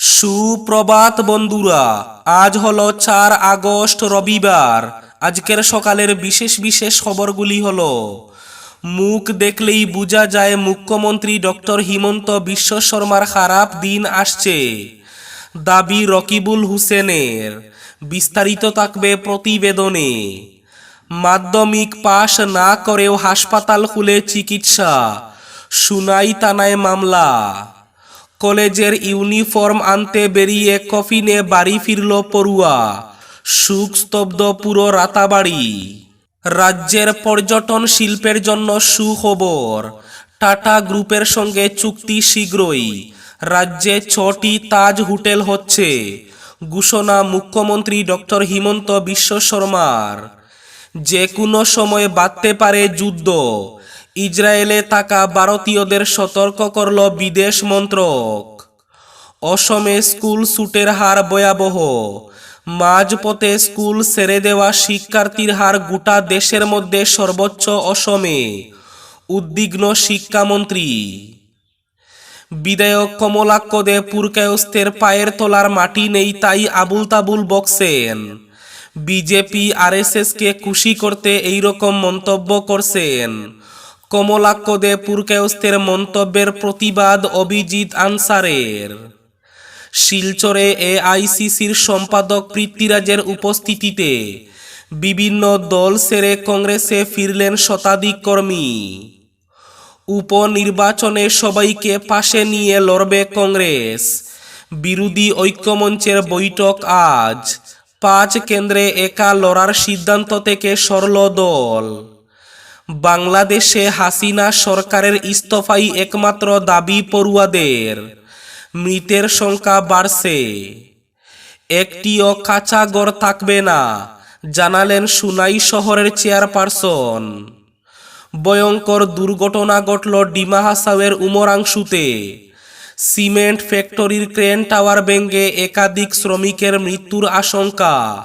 সুপ্রভাত বন্ধুরা, আজ হলো চার আগস্ট রবিবার। আজকের সকালের বিশেষ বিশেষ খবরগুলি হলো, মুখ দেখলেই বোঝা যায় মুখ্যমন্ত্রী ডক্টর হিমন্ত বিশ্ব শর্মার খারাপ দিন আসছে। দাবি রকিবুল হুসেনের, বিস্তারিত থাকবে প্রতিবেদনে। মাধ্যমিক পাশ না করেও হাসপাতাল খুলে চিকিৎসা, সুনাই থানায় মামলা। কলেজের ইউনিফর্ম আনতে বেরিয়ে কফিনে বাড়ি ফিরল পড়ুয়া। সুখ স্তব্ধ পুরো রাতাবাড়ি। রাজ্যের পর্যটন শিল্পের জন্য সুখবর। টাটা গ্রুপের সঙ্গে চুক্তি শীঘ্রই। রাজ্যে ছটি তাজ হোটেল হচ্ছে। ঘোষণা মুখ্যমন্ত্রী ডক্টর হিমন্ত বিশ্ব শর্মার। যে কোনো সময় বাঁধতে পারে যুদ্ধ। ইসরায়েলে থাকা ভারতীয়দের সতর্ক করল বিদেশ মন্ত্রক। অসমে স্কুল শুটের হার ভয়াবহ। মাঝপথে স্কুল ছেড়ে দেওয়া শিক্ষার্থীর হার গোটা দেশের মধ্যে সর্বোচ্চ অসমে। উদ্বিগ্ন শিক্ষামন্ত্রী। বিধায়ক কমলাক্ষ দে পুরকায়স্তের পায়ের তোলার মাটি নেই তাই আবুল তাবুল বকছেন। বিজেপি, আরএসএসকে খুশি করতে এই রকম মন্তব্য করছেন। কমলাক্ষ দে পুরকায়স্তের মন্তব্যের প্রতিবাদ অভিজিৎ আনসারের। শিলচরে এআইসিসির সম্পাদক পৃথ্বীরাজের উপস্থিতিতে বিভিন্ন দল সেরে কংগ্রেসে ফিরলেন শতাধিক কর্মী। উপনির্বাচনে সবাইকে পাশে নিয়ে লড়বে কংগ্রেস। বিরোধী ঐক্যমঞ্চের বৈঠক আজ। পাঁচ কেন্দ্রে একা লড়ার সিদ্ধান্ত থেকে সরল দল। বাংলাদেশে হাসিনা সরকারের ইস্তফাই একমাত্র দাবি পড়ুয়াদের। মৃতের সংখ্যা বাড়ছে। একটিও কাঁচা গড় থাকবে না, জানালেন সুনাই শহরের চেয়ারপারসন। ভয়ঙ্কর দুর্ঘটনা ঘটল ডিমা হাসাওয়ের উমরাংশুতে। সিমেন্ট ফ্যাক্টরির ক্রেন টাওয়ার ভেঙে একাধিক শ্রমিকের মৃত্যুর আশঙ্কা।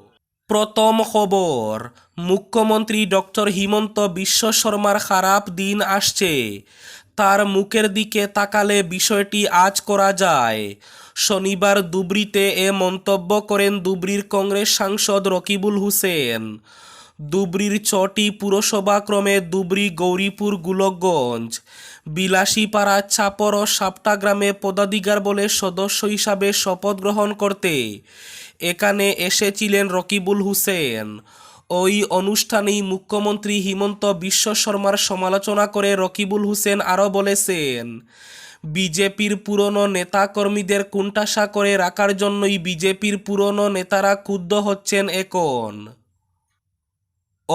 প্রথম খবর, মুখ্যমন্ত্রী ডক্টর হিমন্ত বিশ্ব শর্মার খারাপ দিন আসছে। তার মুখের দিকে তাকালে বিষয়টি আজ করা যায়। শনিবার দুবরিতে এ মন্তব্য করেন দুবরির কংগ্রেস সাংসদ রকিবুল হোসেন। দুবরির ছটি পুরসভা ক্রমে দুবরি গৌরীপুর গুলকগঞ্জ বিলাসীপাড়া চাপর ও সাপটা গ্রামে পদাধিকার বলে সদস্য হিসাবে শপথ গ্রহণ করতে। এখানে এসেছিলেন রকিবুল হুসেন। ওই অনুষ্ঠানেই মুখ্যমন্ত্রী হিমন্ত বিশ্ব শর্মার সমালোচনা করে রকিবুল হুসেন আরও বলেছেন, বিজেপির পুরনো নেতাকর্মীদের কুণ্ঠাসা করে রাখার জন্যই বিজেপির পুরনো নেতারা ক্ষুব্ধ হচ্ছেন এখন।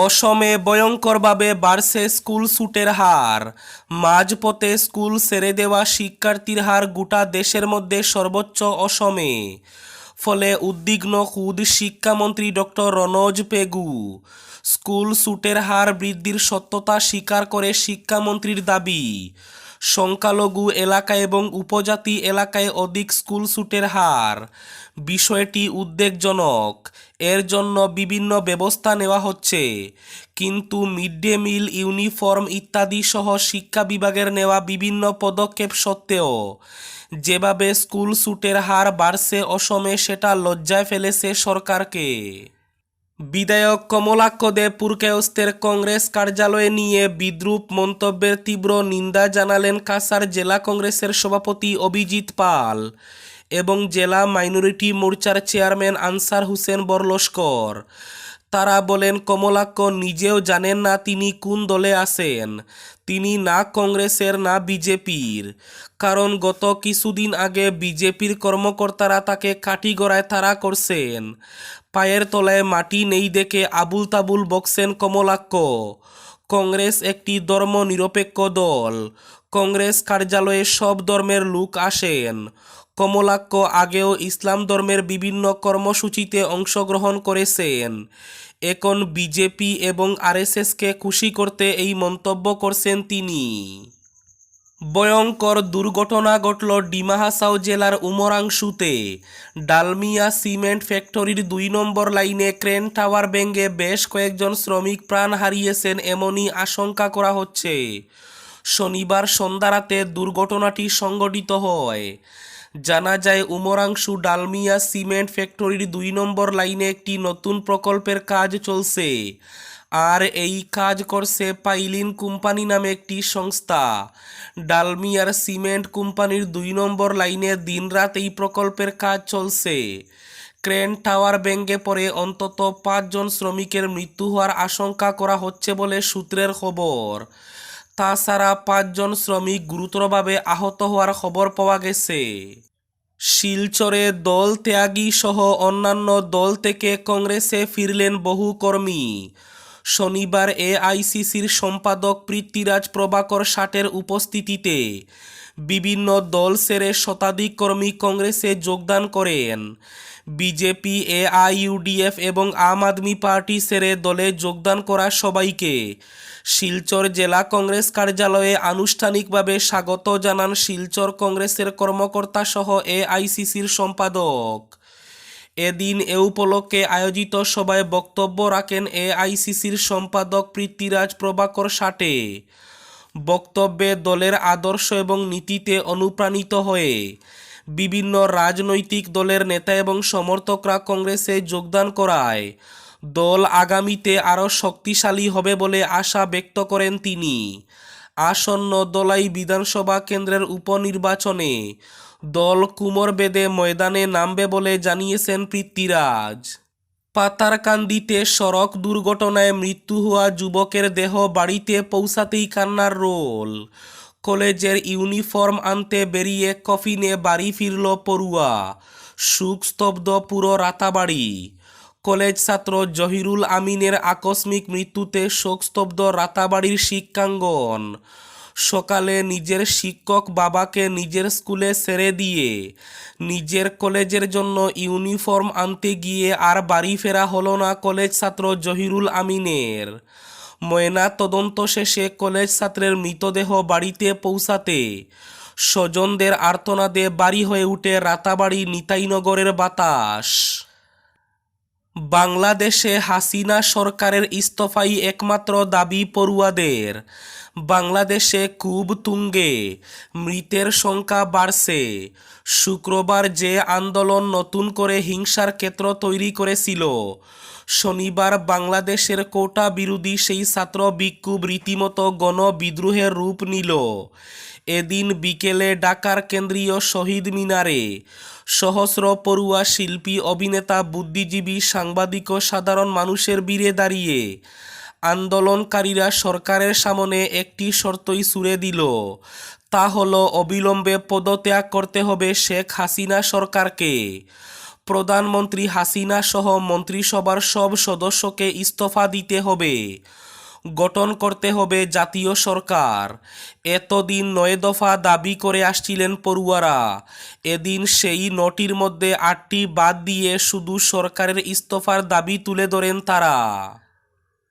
অসমে ভয়ঙ্করভাবে বাড়ছে স্কুল শুটের হার। মাঝপথে স্কুল ছেড়ে দেওয়া শিক্ষার্থীর হার গোটা দেশের মধ্যে সর্বোচ্চ অসমে। ফলে উদ্বিগ্ন খুদ শিক্ষামন্ত্রী ডক্টর রনজ পেগু। স্কুল শুটের হার বৃদ্ধির সত্যতা স্বীকার করে শিক্ষামন্ত্রীর দাবি। সংখ্যালঘু এলাকা এবং উপজাতি এলাকায় অধিক স্কুল শুটের হার। বিষয়টি উদ্বেগজনক। এর জন্য বিভিন্ন ব্যবস্থা নেওয়া হচ্ছে। কিন্তু মিড ডে মিল, ইউনিফর্ম ইত্যাদি সহ শিক্ষা বিভাগের নেওয়া বিভিন্ন পদক্ষেপ সত্ত্বেও যেভাবে স্কুল শুটের হার বাড়ছে অসমে, সেটা লজ্জায় ফেলেছে সরকারকে। বিধায়ক কমলাক্ষ দে পুরকায়স্তের কংগ্রেস কার্যালয়ে নিয়ে বিদ্রুপ মন্তব্যের তীব্র নিন্দা জানালেন কাসার জেলা কংগ্রেসের সভাপতি অভিজিৎ পাল। এবং জেলা মাইনরিটি মোর্চার চেয়ারম্যান আনসার হোসেন বরলস্কর। তারা বলেন, কমলাক্ষ নিজেও জানেন না তিনি কোন দলে আছেন। তিনি না কংগ্রেসের, না বিজেপির। কারণ গত কিছুদিন আগে বিজেপির কর্মকর্তারা তাকে কাঠিগড়ায় তাড়া করছেন। পায়ের তলায় মাটি নেই দেখে আবুল তাবুল বকছেন কমলাক্ষ। কংগ্রেস একটি ধর্ম নিরপেক্ষ দল। কংগ্রেস কার্যালয়ে সব ধর্মের লোক আসেন। কমলাক্ষ আগেও ইসলাম ধর্মের বিভিন্ন কর্মসূচিতে অংশগ্রহণ করেছেন। এখন বিজেপি এবং আরএসএসকে খুশি করতে এই মন্তব্য করছেন তিনি। ভয়ঙ্কর দুর্ঘটনা ঘটল ডিমা হাসাও জেলার উমরাংশুতে। ডালমিয়া সিমেন্ট ফ্যাক্টরির দুই নম্বর লাইনে ক্রেন টাওয়ার ভেঙে বেশ কয়েকজন শ্রমিক প্রাণ হারিয়েছেন এমনই আশঙ্কা করা হচ্ছে। শনিবার সন্ধ্যা রাতে দুর্ঘটনাটি সংঘটিত হয়। জানা যায়, উমরাংশু ডালমিয়া সিমেন্ট ফ্যাক্টরির দুই নম্বর লাইনে একটি নতুন প্রকল্পের কাজ চলছে। আর এই কাজ করছে পাইলিন কোম্পানি নামে একটি সংস্থা। ডালমিয়ার সিমেন্ট কোম্পানির দুই নম্বর লাইনে দিনরাত এই প্রকল্পের কাজ চলছে। ক্রেন টাওয়ার ব্যাঙ্গে পড়ে, অন্তত পাঁচজন শ্রমিকের মৃত্যু হওয়ার আশঙ্কা করা হচ্ছে বলে সূত্রের খবর। তাছাড়া পাঁচজন শ্রমিক গুরুতরভাবে আহত হওয়ার খবর পাওয়া গেছে। শিলচরে দল ত্যাগী সহ অন্যান্য দল থেকে কংগ্রেসে ফিরলেন বহু কর্মী। শনিবার এআইসিসির সম্পাদক পৃথ্বীরাজ প্রভাকর ষাটের উপস্থিতিতে বিভিন্ন দল সেরে শতাধিক কর্মী কংগ্রেসে যোগদান করেন। বিজেপি, এআইইউডিএফ এবং আম আদমি পার্টি সেরে দলে যোগদান করা সবাইকে শিলচর জেলা কংগ্রেস কার্যালয়ে আনুষ্ঠানিকভাবে স্বাগত জানান শিলচর কংগ্রেসের কর্মকর্তা সহ এআইসিসির সম্পাদক। এদিন এ উপলক্ষে আয়োজিত সভায় বক্তব্য রাখেন এআইসিসির সম্পাদক পৃথ্বীরাজ প্রভাকর ষাটে বক্তব্যে দলের আদর্শ এবং নীতিতে অনুপ্রাণিত হয়ে বিভিন্ন রাজনৈতিক দলের নেতা এবং সমর্থকরা কংগ্রেসে যোগদান করায়। দল আগামীতে আরও শক্তিশালী হবে বলে আশা ব্যক্ত করেন তিনি। আসন্ন দলাই বিধানসভা কেন্দ্রের উপনির্বাচনে দল কুমোর বেদে ময়দানে নামবে বলে জানিয়েছেন পৃথ্বীরাজ। পাতারকান্দিতে সড়ক দুর্ঘটনায় মৃত্যু হওয়া যুবকের দেহ বাড়িতে পৌঁছাতেই কান্নার রোল। কলেজের ইউনিফর্ম আনতে বেরিয়ে কফিনে বাড়ি ফিরল পড়ুয়া। শোকস্তব্ধ পুরো রাতাবাড়ি। কলেজ ছাত্র জহিরুল আমিনের আকস্মিক মৃত্যুতে শোকস্তব্ধ রাতাবাড়ির শিক্ষাঙ্গন। সকালে নিজের শিক্ষক বাবাকে নিজের স্কুলে ছেড়ে দিয়ে নিজের কলেজের জন্য ইউনিফর্ম আনতে গিয়ে আর বাড়ি ফেরা হলো না কলেজ ছাত্র জহিরুল আমিনের। ময়না তদন্ত শেষে কলেজ ছাত্রের মৃতদেহ বাড়িতে পৌঁছাতে স্বজনদের আর্তনাদে বাড়ি হয়ে উঠে রাতাবাড়ি নিতাইনগরের বাতাস। বাংলাদেশে হাসিনা সরকারের ইস্তফাই একমাত্র দাবি পড়ুয়াদের। বাংলাদেশে খুব তুঙ্গে, মৃতের সংখ্যা বাড়ছে। শুক্রবার যে আন্দোলন নতুন করে হিংসার ক্ষেত্র তৈরি করেছিল, শনিবার বাংলাদেশের কোটা বিরোধী সেই ছাত্র বিক্ষোভ রীতিমতো গণবিদ্রোহের রূপ নিল। এদিন বিকেলে ঢাকার কেন্দ্রীয় শহীদ মিনারে সহস্র পড়ুয়া শিল্পী, অভিনেতা, বুদ্ধিজীবী, সাংবাদিক ও সাধারণ মানুষের বীরে দাঁড়িয়ে আন্দোলনকারীরা সরকারের সামনে একটি শর্তই সুরে দিল। তা হলো অবিলম্বে পদত্যাগ করতে হবে শেখ হাসিনা সরকারকে। প্রধানমন্ত্রী হাসিনা সহ মন্ত্রিসভার সব সদস্যকে ইস্তফা দিতে হবে। গঠন করতে হবে জাতীয় সরকার। এতদিন নয় দফা দাবি করে আসছিলেন পড়ুয়ারা। এদিন সেই নটির মধ্যে আটটি বাদ দিয়ে শুধু সরকারের ইস্তফার দাবি তুলে ধরেন তারা।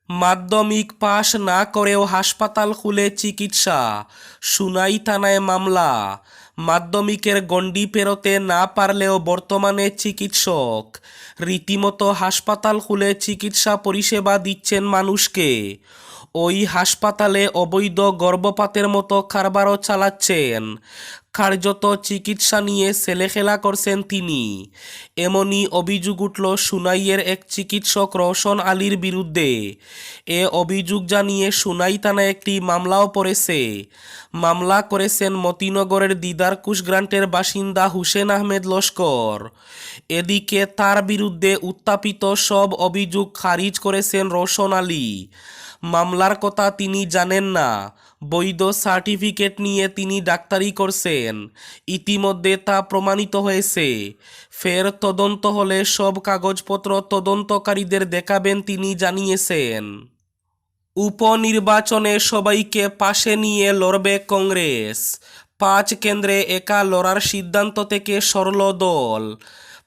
মাধ্যমিক পাশ না করেও হাসপাতাল খুলে চিকিৎসা, সুনাই থানায় মামলা। মাধ্যমিকের গণ্ডি পেরোতে না পারলেও বর্তমানে চিকিৎসক। রীতিমতো হাসপাতাল খুলে চিকিৎসা পরিষেবা দিচ্ছেন মানুষকে। ওই হাসপাতালে অবৈধ গর্ভপাতের মতো কারবারও চালাচ্ছেন। কার্যত চিকিৎসা নিয়ে ছেলেখেলা করছেন তিনি। এমনই অভিযোগ উঠল সুনাইয়ের এক চিকিৎসক রওশন আলীর বিরুদ্ধে। এ অভিযোগ জানিয়ে সুনাই থানায় একটি মামলাও পড়েছে। মামলা করেছেন মতিনগরের দিদারকুশ গ্রান্টের বাসিন্দা হুসেন আহমেদ লস্কর। এদিকে তার বিরুদ্ধে উত্থাপিত সব অভিযোগ খারিজ করেছেন রোশন আলী। মামলার কথা তিনি জানেন না। বৈধ সার্টিফিকেট নিয়ে তিনি ডাক্তারি করছেন। ইতিমধ্যে তা প্রমাণিত হয়েছে। ফের তদন্ত হলে সব কাগজপত্র তদন্তকারীদের দেখাবেন তিনি জানিয়েছেন। উপনির্বাচনে সবাইকে পাশে নিয়ে লড়বে কংগ্রেস। পাঁচ কেন্দ্রে একা লড়ার সিদ্ধান্ত থেকে সরল দল।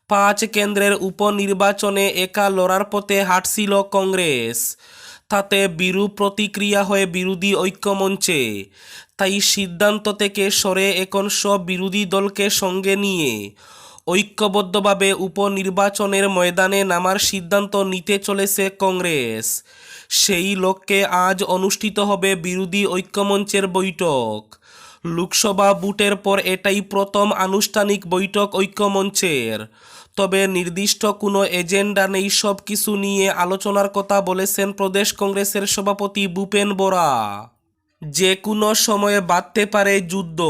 পাঁচ কেন্দ্রের উপনির্বাচনে একা লড়ার পথে হাঁটছিল কংগ্রেস। তাতে বিরূপ প্রতিক্রিয়া হয়ে বিরোধী ঐক্যমঞ্চে। তাই সিদ্ধান্ত থেকে সরে এখন সব বিরোধী দলকে সঙ্গে নিয়ে ঐক্যবদ্ধভাবে উপনির্বাচনের ময়দানে নামার সিদ্ধান্ত নিতে চলেছে কংগ্রেস। সেই লক্ষ্যে আজ অনুষ্ঠিত হবে বিরোধী ঐক্যমঞ্চের বৈঠক। লোকসভা বুটের পর এটাই প্রথম আনুষ্ঠানিক বৈঠক ঐক্যমঞ্চের। তবে নির্দিষ্ট কোনো এজেন্ডা নেই সব কিছু নিয়ে আলোচনার কথা বলেছেন প্রদেশ কংগ্রেসের সভাপতি ভূপেন বোরা। যে কোনো সময়ে বাঁধতে পারে যুদ্ধ।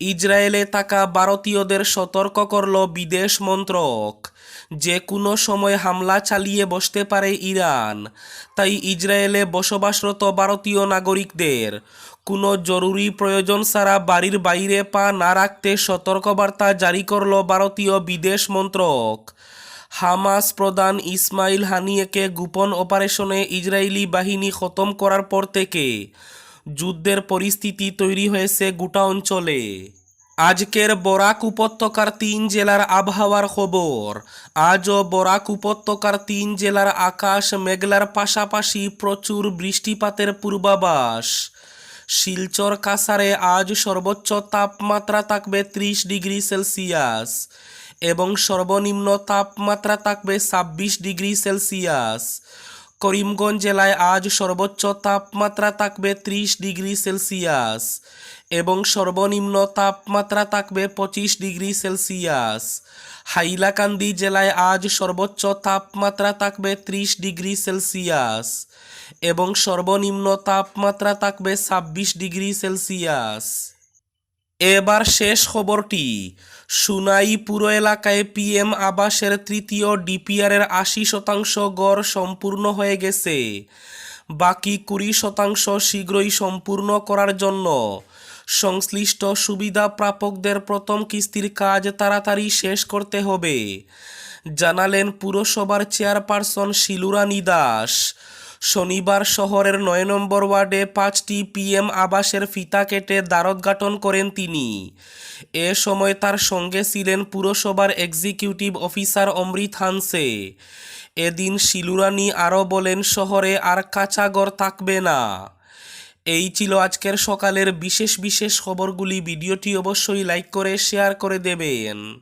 ইসরায়েলে থাকা ভারতীয়দের সতর্ক করল বিদেশ মন্ত্রক। যে কোনো সময় হামলা চালিয়ে বসতে পারে ইরান। তাই ইসরায়েলে বসবাসরত ভারতীয় নাগরিকদের কোনো জরুরি প্রয়োজন ছাড়া বাড়ির বাইরে পা না রাখতে সতর্কবার্তা জারি করল ভারতীয় বিদেশ মন্ত্রক। হামাস প্রধান ইসমাইল হানিয়েকে গোপন অপারেশনে ইসরায়েলি বাহিনী খতম করার পর থেকে যুদ্ধের পরিস্থিতি তৈরি হয়েছে গোটা অঞ্চলে। আজকের বরাক উপত্যকার তিন জেলার আবহাওয়ার খবর। আজও বরাক উপত্যকার তিন জেলার আকাশ মেঘলার পাশাপাশি প্রচুর বৃষ্টিপাতের পূর্বাভাস। শিলচর কাসারে আজ সর্বোচ্চ তাপমাত্রা থাকবে ত্রিশ ডিগ্রি সেলসিয়াস এবং সর্বনিম্ন তাপমাত্রা থাকবে ছাব্বিশ ডিগ্রি সেলসিয়াস। করিমগঞ্জ জেলায় আজ সর্বোচ্চ তাপমাত্রা থাকবে ত্রিশ ডিগ্রি সেলসিয়াস এবং সর্বনিম্ন তাপমাত্রা থাকবে পঁচিশ ডিগ্রি সেলসিয়াস। হাইলাকান্দি জেলায় আজ সর্বোচ্চ তাপমাত্রা থাকবে ত্রিশ ডিগ্রি সেলসিয়াস এবং সর্বনিম্ন তাপমাত্রা থাকবে ছাব্বিশ ডিগ্রি সেলসিয়াস। এবার শেষ খবরটি। সুনাই পুর এলাকায় পিএম আবাসের তৃতীয় ডিপিআরের আশি শতাংশ গড় সম্পূর্ণ হয়ে গেছে। বাকি কুড়ি শতাংশ শীঘ্রই সম্পূর্ণ করার জন্য। সংশ্লিষ্ট সুবিধা প্রাপকদের প্রথম কিস্তির কাজ তাড়াতাড়ি শেষ করতে হবে। জানালেন পুরসভার চেয়ারপারসন শিলুরানী দাস। শনিবার শহরের নয় নম্বর ওয়ার্ডে পাঁচটি পিএম আবাসের ফিতা কেটে দ্বারোদ্ঘাটন করেন তিনি। এ সময় তার সঙ্গে ছিলেন পুরসভার এক্সিকিউটিভ অফিসার অমৃত হানসে। এদিন শিলুরানি আরও বলেন, শহরে আর কাঁচা ঘর থাকবে না। এই ছিল আজকের সকালের বিশেষ বিশেষ খবরগুলি। ভিডিওটি অবশ্যই লাইক করে, শেয়ার করে দেবেন।